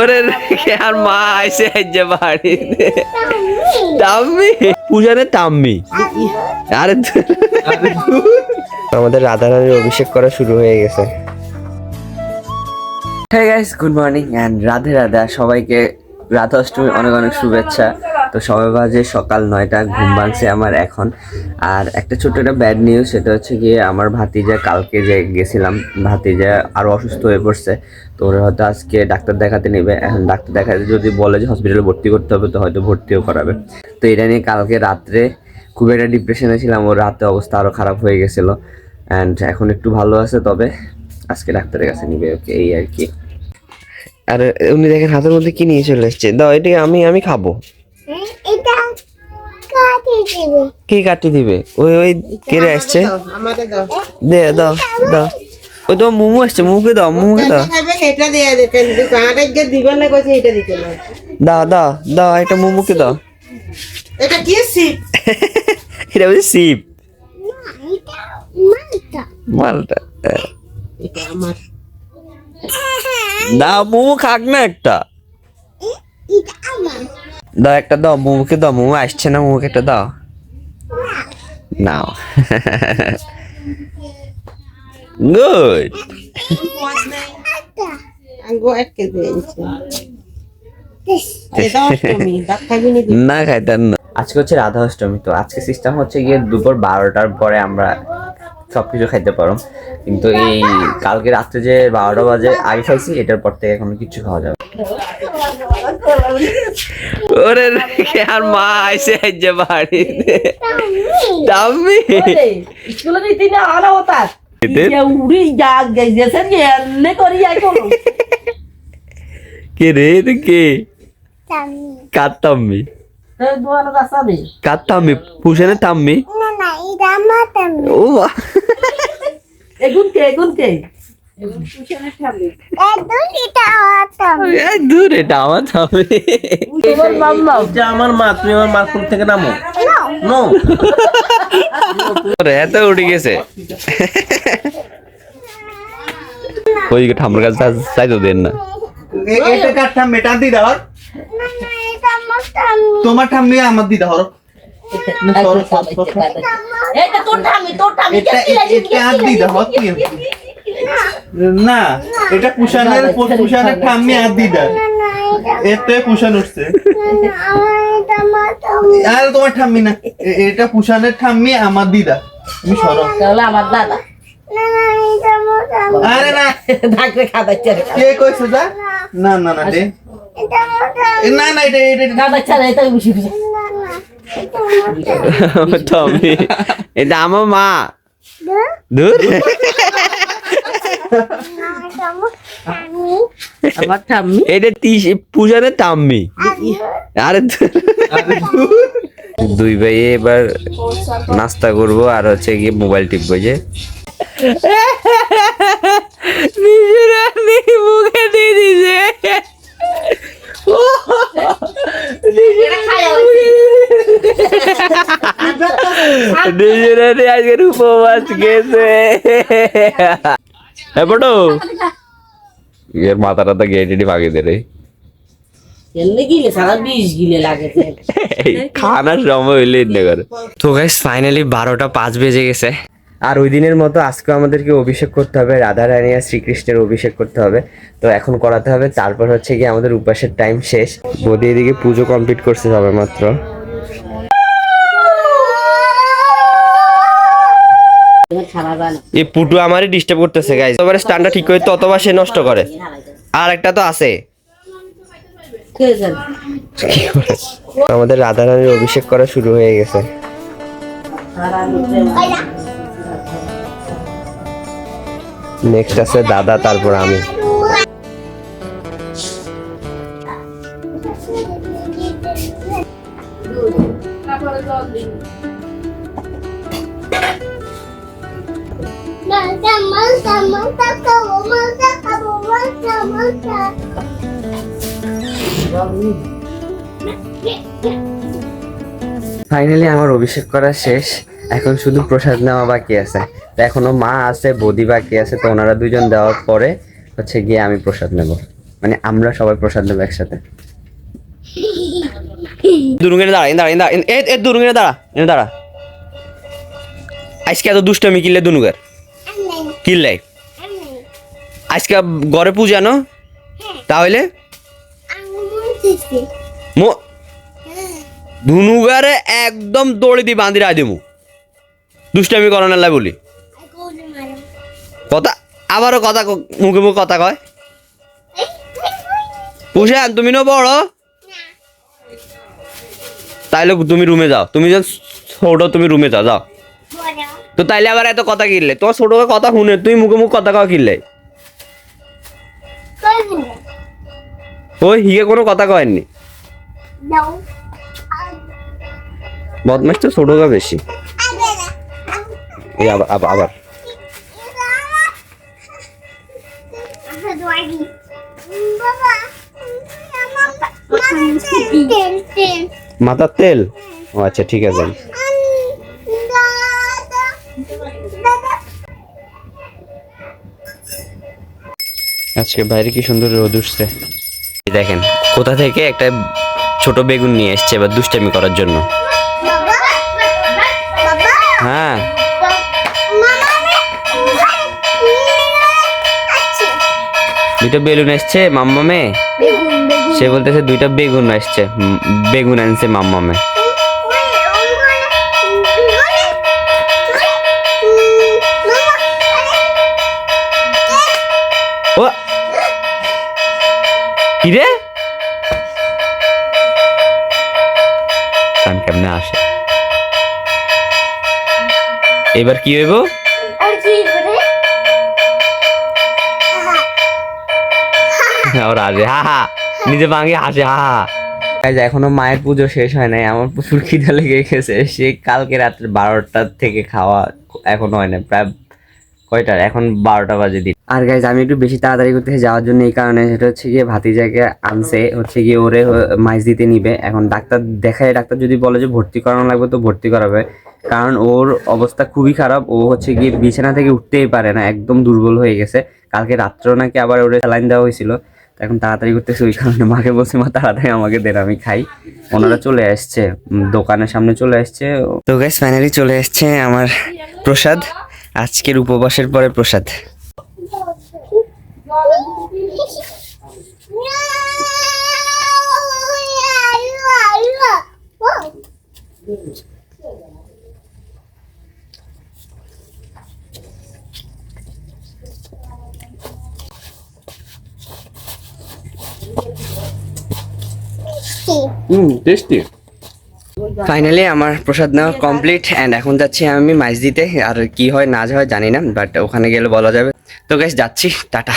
ওরে রেখে আর মা এসে যে বাড়িতে তাম্মি পূজানে তাম্মি আরে ধুর। আমাদের রাধারানীর অভিষেক করা শুরু হয়ে গেছে। হ্যাঁ guys good morning and Radhe Radha সবাইকে রাধা অষ্টমীর অনেক অনেক শুভেচ্ছা। তো সবাই বাজে, সকাল নয়টা, ঘুম ভাঙছে আমার এখন। আর একটা ছোট্ট একটা ব্যাড নিউজ সেটা হচ্ছে গিয়ে আমার ভাতিজা, কালকে যে গেছিলাম, ভাতিজা আরও অসুস্থ হয়ে পড়ছে। তো ওরা হয়তো আজকে ডাক্তার দেখাতে নেবে। এখন ডাক্তার দেখাতে যদি বলে যে হসপিটালে ভর্তি করতে হবে, তো হয়তো ভর্তিও করাবে। তো এটা নিয়ে কালকে রাত্রে খুব একটা ডিপ্রেশনে ছিলাম। ওর রাতে অবস্থা আরও খারাপ হয়ে গেছিল। অ্যান্ড এখন একটু ভালো আছে, তবে আজকে ডাক্তারের কাছে নিবে, ওকে, এই আর কি। আর, উনি দেখেন হাতের মধ্যে কি নিয়ে চলে এসছে? দাও এটা আমি আমি খাব। কে কাটি দিবে? ওই ওই কেড়ে আসছে। আমাকে দাও। দে দাও দাও। ওই তো মোমো আসছে মোমোকে দাও মোমোকে দাও। খাবে এটা দিয়ে দিতেন কাঁটা যে দিবেন না কইছে এটা দিতে না দাও দাও দাও একটা মোমোকে দাও। এটা কি সিপ? এটা বলছে সিপ। মালটা মালটা দাও মোমো খাক না একটা। এটা আমার। দাও একটা দাও মোমোকে দাও মোমো আসছে না মোমোকে একটা দাও। নাও। গুড নি খাইতেন না আজকে হচ্ছে রাধা অষ্টমী তো আজকে সিস্টেম হচ্ছে গিয়ে দুপুর বারোটার পরে আমরা সবকিছু খাইতে পারো। কিন্তু এই কালকে রাত্রে যে বারোটা বাজে আগে খাইছি এটার পর থেকে এখন কিছু খাওয়া যাবে ওরে রেখে আর মা আইসে যে বাড়িতে। টাম্মি স্কুলে নীতি না আনা হতা ko কে রে এটা কে? কার sabe কার এটা আমার টামি ও মা। egun ke egun ke একদম এটা আমার টামি এই দূর এটা আমার টাম্মি তোমার এটা আমার মা তুমি আমার মার কোল থেকে নামো। নো। এত উঠে গেছে। ঠাম্মার কাছে চাই তো দেন না। এটা কার এটা দি দাও না না এটা আমার তোমার ঠাম্মি আমার দি দাও এটা তোর ঠামি তোর ঠামি এটা এটা দি দাও না এটা পুষানের পুষানের ঠাম্মি আর দি দাও না না এটা এতে পুষান উঠছে। আর তোমার ঠাম্মি না এটা পুষানের ঠাম্মি আমার দিদা। তুমি সরো। তাহলে আমার দাদা। না না এটা আমার আরে না। খাদাচ্ছে কে কইছে যা? না না না দে। এটা আমার টামি এ, না না এটা খাদাচ্ছে না না এটা আমার টমি এটা আমার মা। দূর? আমার টামি আমার ঠামি এটা তিস পূজানে টাম্মি আরে দুই ভাই এবার নাস্তা করব আর হচ্ছে গিয়ে মোবাইল টিপবো যে। মুখে দিয়ে দিছে নিজেরানি আজকের উপবাস গেছে হ্যাঁ বটো এর মাথা টাথা গেটে টেটে ভাগে দে রে। এলে গিলে সারা বিষ গিলে লাগে এই খানার সময় হইলে এনে করে তো গাইস ফাইনালি বারোটা পাঁচ বেজে গেছে। আর ওই দিনের মতো আজকে আমাদেরকে অভিষেক করতে হবে রাধা রানী আর শ্রীকৃষ্ণের অভিষেক করতে হবে। তো এখন করাতে হবে তারপর হচ্ছে কি আমাদের উপাসের টাইম শেষ। বদি এদিকে পুজো কমপ্লিট করছে সবে মাত্র এই পুটু আমারই ডিস্টার্ব করতেছে গাইজ এবারে স্ট্যান্ডটা ঠিক করে ততবার সে নষ্ট করে। আর একটা তো আছে। আমাদের রাধা রানীর অভিষেক করা শুরু হয়ে গেছে। নেক্সট আছে দাদা তারপর আমি। ফাইনালি আমার অভিষেক করা শেষ। এখন শুধু প্রসাদ নেওয়া বাকি আছে। তো এখনও মা আছে, বদি বাকি আছে, তো ওনারা দুজন দেওয়ার পরে হচ্ছে গিয়ে আমি প্রসাদ নেব। মানে আমরা সবাই প্রসাদ নেব একসাথে। দুরুঙ্গে দাঁড়া দাঁড়া দাঁড়া এ দাঁড়া দাঁড়া। আজকে এত দুষ্টমি কিনলে দুনুগের। কিনলে আজকে ঘরে পূজা ন? তাহলে? মো ধুনুগারে একদম দৌড়ে দি বাঁধি রায় দেবো। দুষ্টামি করানোর লাই বলি। কথা আবারও কথা ক- মুখে মুখে কথা কয়। পুষান তুমি না বড়? তাইলে তুমি রুমে যাও। তুমি যে ছোট তুমি রুমে যাও যাও। তো তাইলে আবার এত কথা কিনলে? তোমার ছোট কথা শুনে তুই মুখে মুখে কথা কওয়া কিনলে? ওই হিগে কোনো কথা কয়েননি? বদমাস তো ছোট বেশি। আবার আবার মাথার তেল? ও আচ্ছা ঠিক আছে। আজকে বাইরে কি সুন্দর রোদ উঠছে। দেখেন কোথা থেকে একটা ছোট বেগুন নিয়ে এসছে এবার দুষ্টামি করার জন্য। হ্যাঁ। দুইটা বেলুন এসছে মাম্মামে? সে বলতেছে দুইটা বেগুন এসছে বেগুন আনছে মাম্মামে। কি রে কান কেমনে আসে? এবার কি হইব? ওর আসে হা হা নিজে ভাঙে হাসে হা হা। এখনও মায়ের পুজো শেষ হয় নাই আমার প্রচুর খিদা লেগে গেছে। সে কালকে রাত্রে বারোটার থেকে খাওয়া এখনও হয় না প্রায় কয়টা এখন বারোটা বাজে দিন। আর গাইজ আমি একটু বেশি তাড়াতাড়ি করতে যাওয়ার জন্য এই কারণে, সেটা হচ্ছে গিয়ে ভাতিজাকে আনছে, হচ্ছে গিয়ে ওরে মাইজ দিতে নিবে। এখন ডাক্তার দেখায়, ডাক্তার যদি বলে যে ভর্তি করানো লাগবে তো ভর্তি করাবে। কারণ ওর অবস্থা খুবই খারাপ, ও হচ্ছে গিয়ে বিছানা থেকে উঠতেই পারে না, একদম দুর্বল হয়ে গেছে। কালকে রাত্রেও নাকি আবার ওরে স্যালাইন দেওয়া হয়েছিল। এখন তাড়াতাড়ি করতেছে, ওই কারণে মাকে বলছি, মা, তাড়াতাড়ি আমাকে দেন আমি খাই। ওনারা চলে আসছে দোকানের সামনে চলে আসছে। তো গাইস ফাইনালি চলে আসছে আমার প্রসাদ। আজকের উপবাসের পরে প্রসাদ। হুম টেস্টি ফাইনালি আমার প্রসাদ নেওয়া কমপ্লিট অ্যান্ড এখন যাচ্ছি আমি মাইজ দিতে আর কি হয় না হয় জানি না বাট ওখানে গেলে বলা যাবে। তো গাইস যাচ্ছি টাটা।